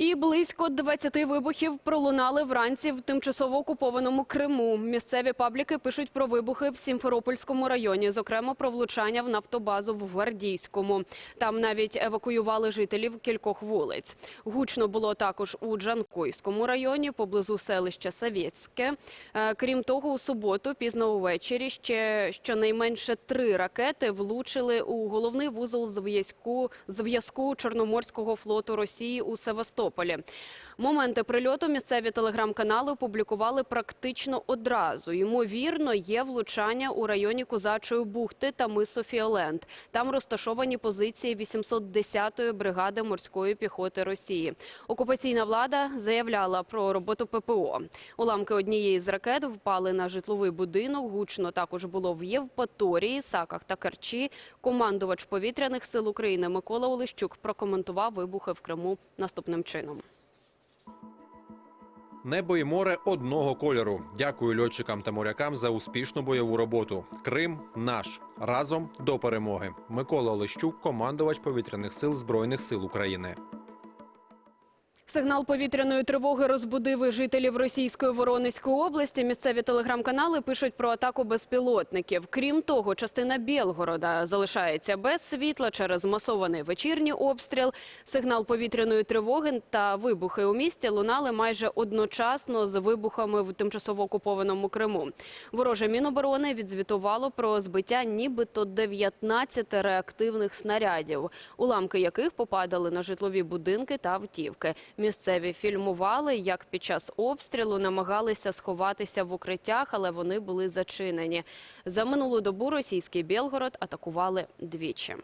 І близько 20 вибухів пролунали вранці в тимчасово окупованому Криму. Місцеві пабліки пишуть про вибухи в Сімферопольському районі, зокрема про влучання в нафтобазу в Гвардійському. Там навіть евакуювали жителів кількох вулиць. Гучно було також у Джанкойському районі, поблизу селища Савєцьке. Е, Крім того, у суботу пізно увечері ще щонайменше три ракети влучили у головний вузол зв'язку зв'язку Чорноморського флоту Росії у Севастополі. Моменти прильоту місцеві телеграм-канали опублікували практично одразу. Ймовірно, є влучання у районі Козачої бухти та мису Фіолент. Там розташовані позиції 810-ї бригади морської піхоти Росії. Окупаційна влада заявляла про роботу ППО. Уламки однієї з ракет впали на житловий будинок. Гучно також було в Євпаторії, Саках та Керчі. Командувач повітряних сил України Микола Олещук прокоментував вибухи в Криму наступним чином. Небо і море одного кольору. Дякую льотчикам та морякам за успішну бойову роботу. Крим наш разом до перемоги. Микола Олещук, командувач повітряних сил збройних сил України. Сигнал повітряної тривоги розбудив жителів російської Воронезької області. Місцеві телеграм-канали пишуть про атаку безпілотників. Крім того, частина Білгорода залишається без світла через масований вечірній обстріл. Сигнал повітряної тривоги та вибухи у місті лунали майже одночасно з вибухами в тимчасово окупованому Криму. Вороже Міноборони відзвітувало про збиття нібито 19 реактивних снарядів, уламки яких попадали на житлові будинки та автівки. Місцеві фільмували, як під час обстрілу намагалися сховатися в укриттях, але вони були зачинені. За минулу добу російський Білгород атакували двічі.